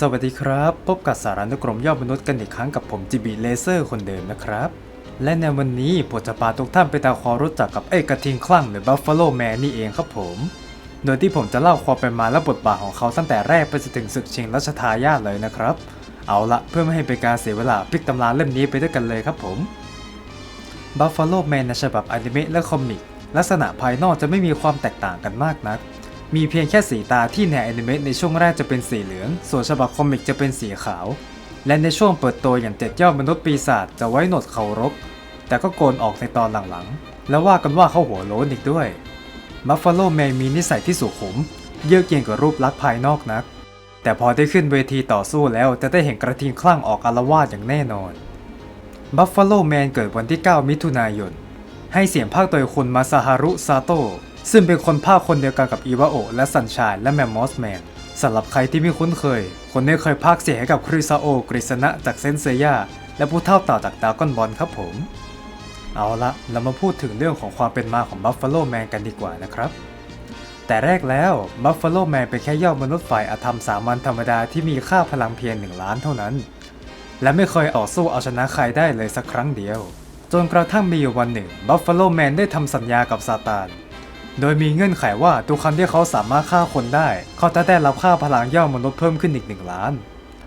สวัสดีครับ พบกับสารานุกรมยอดมนุษย์กันอีกครั้งกับผมจิบิเลเซอร์คนเดิมนะครับ และในวันนี้ผมจะพาทุกท่านไปตามความรู้จักกับไอ้กระทิงคลั่งหรือบัฟฟาโลแมนนี่เองครับผม โดยที่ผมจะเล่าความเป็นมาและบทบาทของเขาตั้งแต่แรกไปจนถึงศึกชิงรัชทายาทเลยนะครับ เอาละเพื่อไม่ให้เป็นการเสียเวลาพลิกตำราเล่มนี้ไปด้วยกันเลยครับผมบัฟฟาโลแมนในฉบับอนิเมะและคอมิกลักษณะภายนอกจะไม่มีความแตกต่างกันมากนัก มีเพียงแค่สีตาที่ในอนิเมะในช่วงแรกจะเป็นสีเหลือง ส่วนฉบับคอมิกจะเป็นสีขาว และในช่วงเปิดตัวอย่างเจ็ดยอดมนุษย์ปีศาจจะไว้หนวดเคารพแต่ก็โกนออกในตอนหลังๆ แล้วว่ากันว่าเขาหัวโล้นอีกด้วยบัฟฟาโลแมนมีนิสัยที่สุขุม เยือกเย็นกว่ารูปลักษณ์ภายนอกนัก แต่พอได้ขึ้นเวทีต่อสู้แล้วจะได้เห็นกระทิงคลั่งออกอารวาสอย่างแน่นอนบัฟฟาโลแมนเกิดวันที่ 9 มิถุนายน ให้เสียงภาคโดยคุณมาซาฮารุซาโตะ ซึ่งเป็นคนภาคคนเดียวกันกับอีวาโอและซันชายและแมมมอสแมนสำหรับใครที่ไม่คุ้นเคย คนนี้เคยภาคเสียให้กับคริซาโอกฤษณะจากเซนเซย่าและผู้เท่าต่อจากดากอนบอลครับผม เอาละเรามาพูดถึงเรื่องของความเป็นมาของบัฟฟาโลแมนกันดีกว่านะครับ แต่แรกแล้วบัฟฟาโลแมนเป็นแค่ยอดมนุษย์ฝ่ายอธรรมสามัญธรรมดาที่มีค่าพลังเพียงหนึ่งล้านเท่านั้น และไม่เคยออกสู้เอาชนะใครได้เลยสักครั้งเดียว จนกระทั่งมีวันหนึ่งบัฟฟาโลแมนได้ทำสัญญากับซาตาน โดยมีเงื่อนไขว่าทุกครั้งที่เขาสามารถฆ่าคนได้ เขาจะได้รับค่าพลังย่อมนุษย์เพิ่มขึ้นอีกหนึ่งล้าน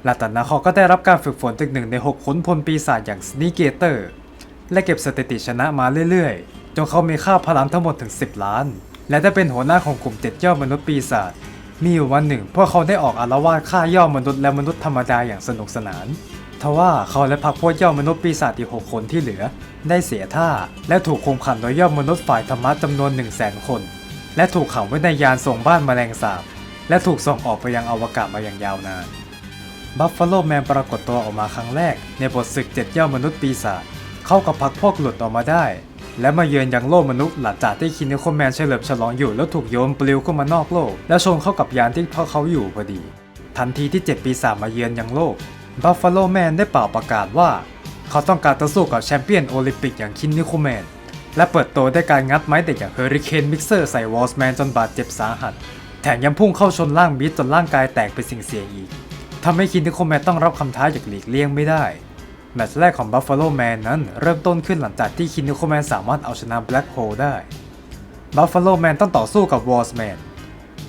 และจากนั้นเขาก็ได้รับการฝึกฝนจากหนึ่งในหกขุนพลปีศาจอย่างสนิเกเตอร์ และเก็บสถิติชนะมาเรื่อยๆ จนเขามีค่าพลังทั้งหมดถึง 10 ล้าน และได้เป็นหัวหน้าของกลุ่มเจ็ดยอดมนุษย์ปีศาจมีอยู่วันหนึ่งพวกเขาได้ออกอารวาสฆ่ายอดมนุษย์และมนุษย์ธรรมดาอย่างสนุกสนาน ทว่าเขาและพรรคพวกยอดมนุษย์ปีศาจอีก6คนที่เหลือ ได้เสียท่า และถูกคุมขังโดยยอดมนุษย์ฝ่ายธรรมะจำนวน1 0 0 0 0แสนคน และถูกขังไว้ในยานส่งบ้านแมลงสาบ และถูกส่งออกไปยังอวกาศมาอย่างยาวนานบัฟฟาโลแมนปรากฏตัวออกมาครั้งแรก ในบทศึกเจ็ดยอดมนุษย์ปีศาจเข้ากับพักพวกหลุดออกมาได้ และมาเยือนยังโลกมนุษย์หลังจากที่คินิโคแมนเฉลิมฉลองอยู่แล้วถูกโยนปลิวเข้ามานอกโลก และชนเข้ากับยานที่พวกเขาอยู่พอดี ทันทีที่เจ็ดปีศาจมาเยือนยังโลก บัฟฟาโลแมนได้เป่าประกาศว่า เขาต้องการต่อสู้กับแชมเปี้ยนโอลิมปิกอย่างคินนิโคแมน และเปิดตัวด้วยการงัดไม้เด็กอย่างเฮอริเคนมิกเซอร์ใส่วอลส์แมนจนบาดเจ็บสาหัส แถมยังพุ่งเข้าชนร่างมิดจนร่างกายแตกเป็นสิ่งเสียอีกทำให้คินนิโคแมนต้องรับคำท้าอย่างหลีกเลี่ยงไม่ได้แมตช์แรกของ Buffalo Man นั้นเริ่มต้นขึ้นหลังจากที่คินนิโคแมนสามารถเอาชนะ Black Hole ได้ Buffalo Man ต้องต่อสู้กับ Wallsman แ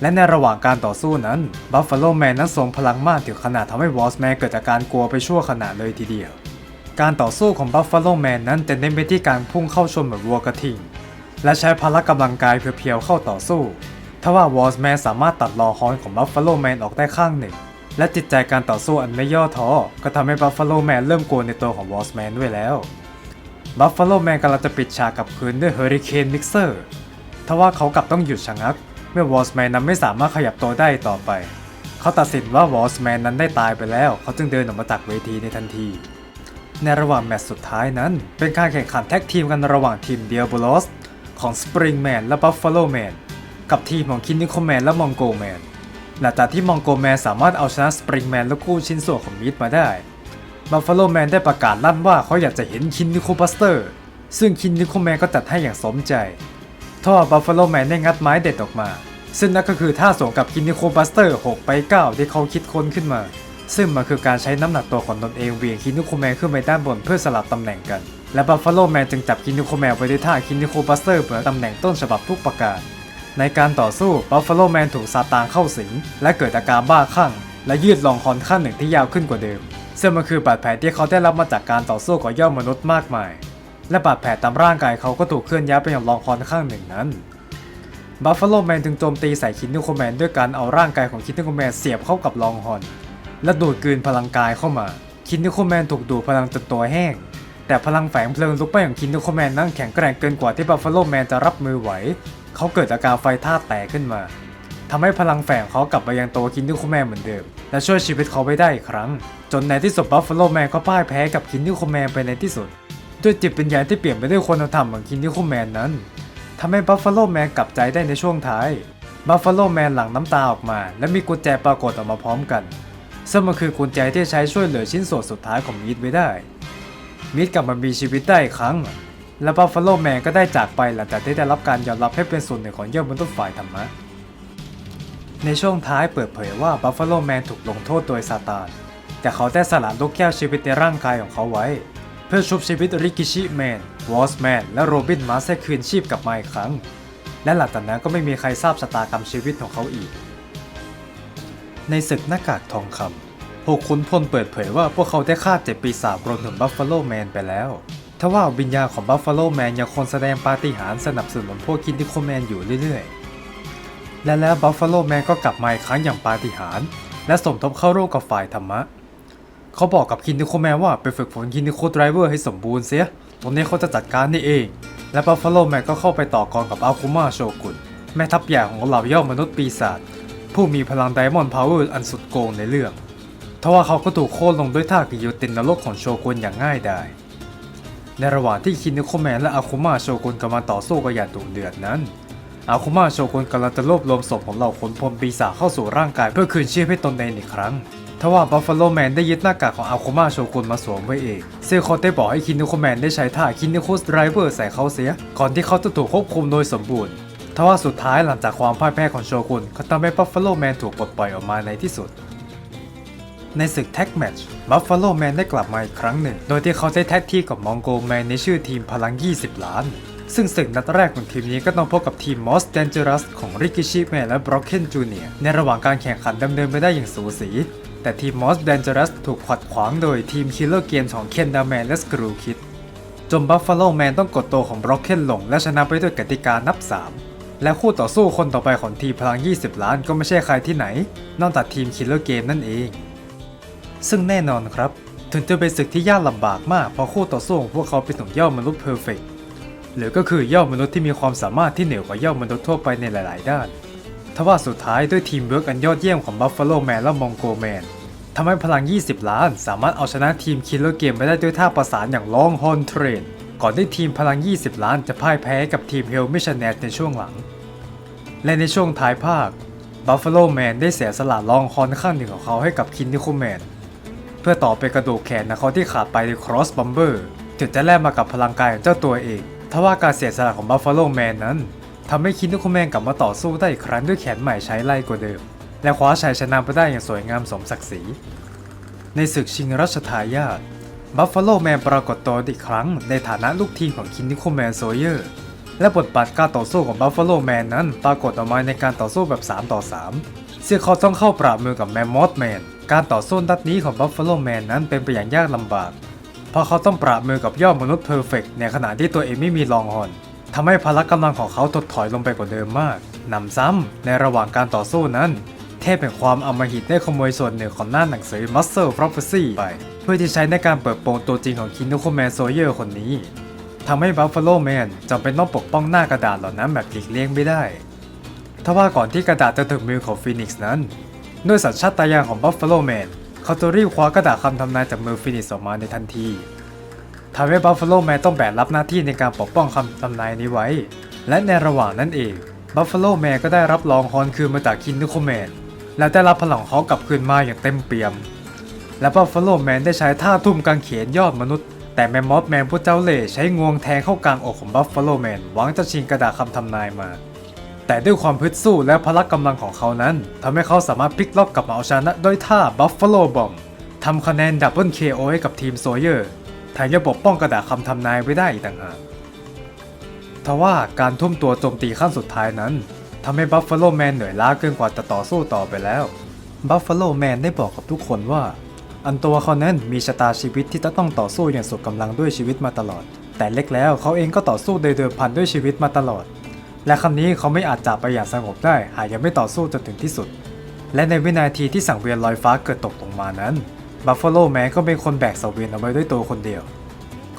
และในระหว่างการต่อสู้นั้น Buffalo Man นั้นทรงพลังมากถึงขนาดทำให้ Wallsman เกิดอาการกลัวไปชั่วขณะเลยทีเดียว การต่อสู้ของ Buffalo Man นั้นจะเน้นไปที่การพุ่งเข้าชนเหมือนวัวกระทิง และใช้พละกำลังกายเพียวๆเข้าต่อสู้ทว่า Wallsman สามารถตัดรอฮอนของ Buffalo Man ออกได้ข้างหนึ่ง และจิตใจการต่อสู้อันไม่ย่อท้อ ก็ทำให้ Buffalo Man เริ่มกลัวในตัวของ Wallsman ด้วยแล้ว Buffalo Man กำลังจะปิดฉากกับคืนด้วย Hurricane Mixer ทว่าเขากลับต้องหยุดชะงัก เมื่อ Wallsman นั้นไม่สามารถขยับตัวได้ต่อไป เขาตัดสินว่า Wallsman นั้นได้ตายไปแล้ว เขาจึงเดินออกมาจากเวทีในทันที ในระหว่างแมตช์สุดท้ายนั้น เป็นการแข่งขันแท็กทีมกันระหว่างทีม Diabolos ของ Springman และ Buffalo Man กับทีมของ Kinnico Man และ Mongo Man หลังจากที่ Mongo Man สามารถเอาชนะ Springman และกู้ชิ้นส่วนของมิดมาได้ Buffalo Man ได้ประกาศลั่นว่าเขาอยากจะเห็น Kinnico Buster ซึ่ง Kinnico Man ก็จัดให้อย่างสมใจ ทว่า Buffalo Man ได้งัดไม้เด็ดออกมา ซึ่งนั่นก็คือท่าสวมกับ Kinnico Buster 6ไป 9 ที่เขาคิดค้นขึ้นมา ซึ่งมันคือการใช้น้ำหนักตัวของตนเองเวียงคินิโคแมนขึ้นไปด้านบนเพื่อสลับตำแหน่งกัน และบัฟฟาโลแมนจึงจับคินิโคแมนไว้ด้วยท่าคินิโคบัสเตอร์เหมือนตำแหน่งต้นฉบับทุกประการ ในการต่อสู้บัฟฟาโลแมนถูกซาตานเข้าสิงและเกิดอาการบ้าคลั่งและยืดลองคอนขั้นหนึ่งที่ยาวขึ้นกว่าเดิมซึ่งมันคือบาดแผลที่เขาได้รับมาจากการต่อสู้กับยอดมนุษย์มากมาย และบาดแผลตามร่างกายเขาก็ถูกเคลื่อนย้ายไปยังลองคอนข้างหนึ่งนั้นบัฟฟาโลแมนจึงโจมตีใส่คินนิโคแมนด้วยการเอาร่างกายของคินนิโคแมนเสียบเข้ากับลองฮอนและดูดกลืนพลังกายเข้ามา คินนิโคแมนถูกดูดพลังจนตัวแห้ง แต่พลังแฝงเพลิงลุกไหม้ของคินนิโคแมนนั้นแข็งแกร่งเกินกว่าที่บัฟฟาโลแมนจะรับมือไหว เขาเกิดอาการไฟธาตุแตกขึ้นมาทำให้พลังแฝงเขากลับมายังตัวคินนิโคแมนเหมือนเดิม และช่วยชีวิตเขาไว้ได้อีกครั้ง จนในที่สุดบัฟฟาโลแมนก็พ่ายแพ้กับคินนิโคแมนไปในที่สุด ด้วยจิตวิญญาณที่เปลี่ยนไปด้วยคุณธรรมของคินนิโคแมนนั้นทำให้บัฟฟาโลแมนกลับใจได้ในช่วงท้ายบัฟฟาโลแมนหลั่งน้ำตาออกมา และมีกุญแจปรากฏออกมาพร้อมกันซึ่งมันคือกุญแจที่ใช้ช่วยเหลือชิ้นส่วนสุดท้ายของมิดไว้ได้ มิดกลับมามีชีวิตได้อีกครั้ง และบัฟฟาโลแมนก็ได้จากไปหลังจากที่ได้รับการยอมรับให้เป็นส่วนหนึ่งของเยอดมนุษย์ฝ่ายธรรมะ ในช่วงท้ายเปิดเผยว่าบัฟฟาโลแมนถูกลงโทษโดยซาตาน แต่เขาได้สละลูกแก้วชีวิตในร่างกายของเขาไว้ เพื่อชุบชีวิตริกิชิแมน วอสแมน และโรบินมาสให้คืนชีพกลับมาอีกครั้ง และหลังจากนั้นก็ไม่มีใครทราบชะตากรรมชีวิตของเขาอีก ในศึกหน้ากากทองคำหกขุนพลเปิดเผยว่าพวกเขาได้ฆ่าเจ็ดปีศาจรวมถึงบัฟฟาโลแมนไปแล้วทว่าวิญญาณของบัฟฟาโลแมนยังคงแสดงปาฏิหาริย์สนับสนุนพวกคินดิโคแมนอยู่เรื่อยๆ และแล้วบัฟฟาโลแมนก็กลับมาอีกครั้งอย่างปาฏิหาริย์และสมทบเข้าร่วมกับฝ่ายธรรมะ เขาบอกกับคินดิโคแมนว่าไปฝึกฝนคินดิโคไดรเวอร์ให้สมบูรณ์เสีย ตรงนี้เขาจะจัดการนี่เอง และบัฟฟาโลแมนก็เข้าไปต่อกรกับอาคุมาโชกุนแม่ทัพใหญ่ของเหล่ายอดมนุษย์ปีศาจผู้มีพลังไดมอนด์พาวเวอร์อันสุดโกงในเรื่องทว่าเขาก็ถูกโค่นลงด้วยท่ากิโยตินนรกของโชกุนอย่างง่ายดาย ในระหว่างที่คินนิโคแมนและอาคุมาโชกุนกำลังต่อสู้กันอย่างดุเดือดนั้นอาคุมาโชกุนกำลังจะรวบรวมศพของเหล่าขนพลปีศาจเข้าสู่ร่างกายเพื่อคืนชีพให้ตนเองอีกครั้ง ทว่าบัฟฟาโลแมนได้ยึดหน้ากากของอาคุมาโชกุนมาสวมไว้เองเซึ่งเขาได้บอกให้คินนิโคแมนได้ใช้ท่าคินนิโคสไดรเวอร์ใส่เขาเสีย ก่อนที่เขาจะถูกควบคุมโดยสมบูรณ์ทว่าสุดท้ายหลังจากความพ่ายแพ้ของโชกุนก็ทำให้บัฟฟาโลแมนถูกปลดปล่อยออกมาในที่สุด ในศึกแท็กแมตช์บัฟฟาโลแมนได้กลับมาอีกครั้งหนึ่ง โดยที่เขาได้แท็กที่กับมองโกแมนในชื่อทีมพลัง 20 ล้าน ซึ่งศึกนัดแรกของทีมนี้ก็ต้องพบกับทีมมอสเดนเจอรัสของริกิชิแมนและบร็อกเคนจูเนียในระหว่างการแข่งขันดำเนินไปได้อย่างสูสี แต่ทีมมอสเดนเจอรัสถูกขัดขวางโดยทีมคิลเลอร์เกมของเคนดาแมนและสกรูคิดจนบัฟฟาโลแมนต้องกดตัวของบร็อกเคนลงและชนะไปด้วยกติกานับ 3 และคู่ต่อสู้คนต่อไปของทีมพลัง 20 ล้านก็ไม่ใช่ใครที่ไหน นอกจากทีมคิลเลอร์เกมนั่นเอง ซึ่งแน่นอนครับ ถึงจะเป็นศึกที่ยากลำบากมากเพราะคู่ต่อสู้ของพวกเขาเป็นถึงยอดมนุษย์เพอร์เฟกหรือก็คือยอดมนุษย์ที่มีความสามารถที่เหนือกว่ายอดมนุษย์ทั่วไปในหลาย ๆ ด้าน ทว่าสุดท้ายด้วยทีมเวิร์กอันยอดเยี่ยมของบัฟฟาโลแมนและมองโกแมนทำให้พลัง 20 ล้าน สามารถเอาชนะทีมคิลเลอร์เกมไปได้ด้วยท่าประสานอย่างลองฮอนเทรนก่อนที่ทีมพลัง 20 ล้านจะพ่ายแพ้กับทีมเฮลมิชชันแนในช่วงหลัง และในช่วงท้ายภาคบัฟฟาโลแมนได้เสียสละลองฮอนข้างหนึ่งของเขาให้กับคินนิโคแมนเพื่อต่อไปกระดูกแขนของเขาที่ขาดไปในครอสบัมเบอร์ถึงจะแลกมากับพลังกายของเจ้าตัวเองทว่าการเสียสละของบัฟฟาโลแมนนั้น ทำให้คินนิโคแมนกลับมาต่อสู้ได้อีกครั้งด้วยแขนใหม่ใช้ไล่กว่าเดิม และคว้าชัยชนะไปได้อย่างสวยงามสมศักดิ์ศรี ในศึกชิงรัชทายาทบัฟฟาโลแมนปรากฏตัวอีกครั้งในฐานะลูกทีมของคินนิโคแมนโซเยอร์ และบทบาทการต่อสู้ของบัฟฟาโลแมนนั้นปรากฏออกมาในการต่อสู้แบบ 3 ต่อ3ซึ่งเขาต้องเข้าปราบมือกับแมมมอธแมน การต่อสู้นัดนี้ของบัฟฟาโลแมนนั้นเป็นไปอย่างยากลำบาก เพราะเขาต้องปราบมือกับยอดมนุษย์เพอร์เฟกในขณะที่ตัวเองไม่มีลองฮอน ทำให้พละกำลังของเขาถดถอยลงไปกว่าเดิมมากหนำซ้ำในระหว่างการต่อสู้นั้นเทพแห่งความอำมหิตได้ขโมยส่วนหนึ่งของหน้าหนังสือ Muscle Prophecy ไป เพื่อที่ใช้ในการเปิดโปงตัวจริงของคินุโคแมนโซเยอร์คนนี้ทำให้บัฟฟาโลแมนจำเป็นต้องปกป้องหน้ากระดาษเหล่านั้นแบบหลีกเลี่ยงไม่ได้ทว่าก่อนที่กระดาษจะถึงมือของฟีนิกซ์นั้น ด้วยสัญชาตญาณของบัฟฟาโลแมนเขาจะรีบคว้ากระดาษคำทำนายจากมือฟีนิกซ์ออกมาในทันที ทำให้บัฟฟาโลแมนต้องแบกรับหน้าที่ในการปกป้องคำทำนายนี้ไว้ และในระหว่างนั้นเองบัฟฟาโลแมนก็ได้รับรองฮอนคืนมาจากคินนุโคแมนและได้รับพลังของเขากลับคืนมาอย่างเต็มเปี่ยม และบัฟฟาโลแมนได้ใช้ท่าทุ่มกางเขนยอดมนุษย์ แต่แมมมอธแมนผู้เจ้าเล่ใช้งวงแทงเข้ากลางอกของบัฟฟาโลแมนหวังจะชิงกระดาษคำทำนายมา แต่ด้วยความพึดสู้และพละกำลังของเขานั้นทำให้เขาสามารถพลิกล็อกกลับมาเอาชนะด้วยท่าบัฟฟาโลบอมทำคะแนนดับเบิลเคโอให้กับทีมโซเยอร์ ถมยังปกป้องกระดาษคำทำนายไว้ได้อีกต่างหากทว่าการทุ่มตัวโจมตีขั้นสุดท้ายนั้นทำให้บัฟฟาโลแมนเหนื่อยล้าเกินกว่าจะต่อสู้ต่อไปแล้ว บัฟฟาโลแมนได้บอกกับทุกคนว่า อันตัวเขานั้นมีชะตาชีวิตที่จะต้องต่อสู้อย่างสุดกำลังด้วยชีวิตมาตลอด แต่เล็กแล้วเขาเองก็ต่อสู้โดยเดิมพันด้วยชีวิตมาตลอด และคำนี้เขาไม่อาจจากไปอย่างสงบได้ หากยังไม่ต่อสู้จนถึงที่สุด และในวินาทีที่สังเวียนลอยฟ้าเกิดตกลงมานั้น บัฟฟาโลแมนก็เป็นคนแบกสังเวียนเอาไว้ด้วยตัวคนเดียว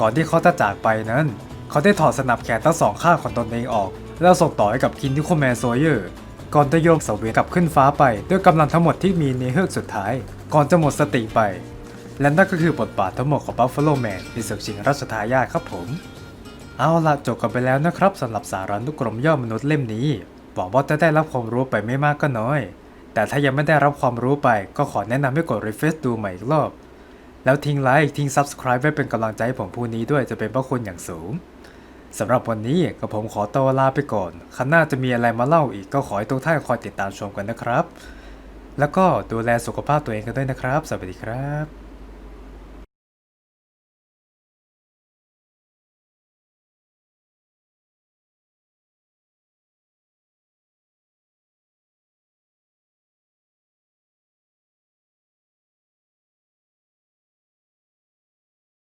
ก่อนที่เขาจะจากไปนั้น เขาได้ถอดสนับแขนทั้งสองข้างของตนเองออก แล้วส่งต่อให้กับคินทิโคแมนโซเยอร์ก่อนจะโยกสังเวียนกลับขึ้นฟ้าไป ด้วยกำลังทั้งหมดที่มีในเฮือกสุดท้าย ก่อนจะหมดสติไป และนั่นก็คือบทบาททั้งหมดของบัฟฟาโลแมนในศึกชิงราชทายาทครับผม เอาละจบกันไปแล้วนะครับสำหรับสารานุกรมย่อมนุษย์เล่มนี้หวังว่าจะได้รับความรู้ไปไม่มากก็น้อย แต่ถ้ายังไม่ได้รับความรู้ไป ก็ขอแนะนำให้กด refresh ดูใหม่อีกรอบ แล้วทิ้งไลค์ทิ้ง subscribe ไว้เป็นกำลังใจให้ผมผู้นี้ด้วยจะเป็นพระคุณอย่างสูงสำหรับวันนี้ก็ผมขอตัวลาไปก่อนครั้งหน้าจะมีอะไรมาเล่าอีกก็ขอให้ทุกท่านคอยติดตามชมกันนะครับ แล้วก็ดูแลสุขภาพตัวเองกันด้วยนะครับ สวัสดีครับ